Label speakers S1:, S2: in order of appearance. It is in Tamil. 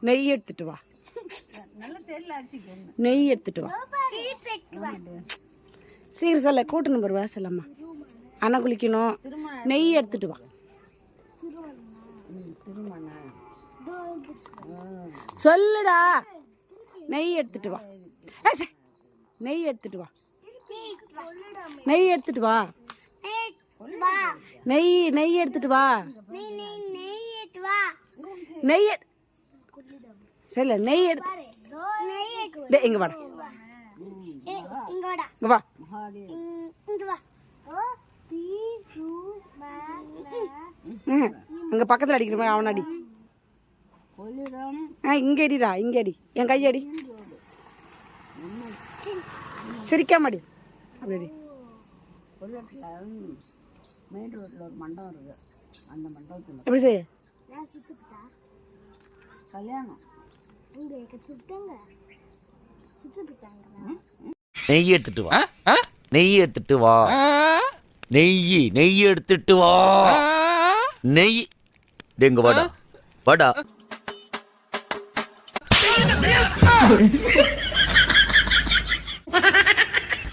S1: நெய் எடுத்துட்டு வா. நெய் எடுத்துட்டு வா. சீர் சொல்ல கூட்டு நம்பர் வா சொல்லம்மா. அண்ணா குளிக்கணும். நெய் எடுத்துட்டு வா. சொல்லுடா. நெய் எடுத்துட்டு வா. நெய் எடுத்துட்டு வா. நெய் எடுத்துட்டு வா. நெய் நெய் எடுத்துட்டு வா. நெய் சரில நெய் எடு. டேய், இங்க வாடா. இங்க வா. ம். அங்க பக்கத்துல அடிக்கிற மாதிரி அவன் அடி. ஆ இங்க அடிடா இங்க அடி. என் சிரிக்காம அடி. அப்படி அடி.
S2: மெயின் ரோட்டில் ஒரு மண்டபம் இருக்குது அந்த மண்டபத்தில்.
S1: எப்படி செய்ய?
S2: கல்யாணம்.
S3: நெய் எடுத்துட்டு வா. நெய் எடுத்துட்டு வா. நெய் நெய் எடுத்துட்டு வா. நெய். டேங்க வாடா. வாடா.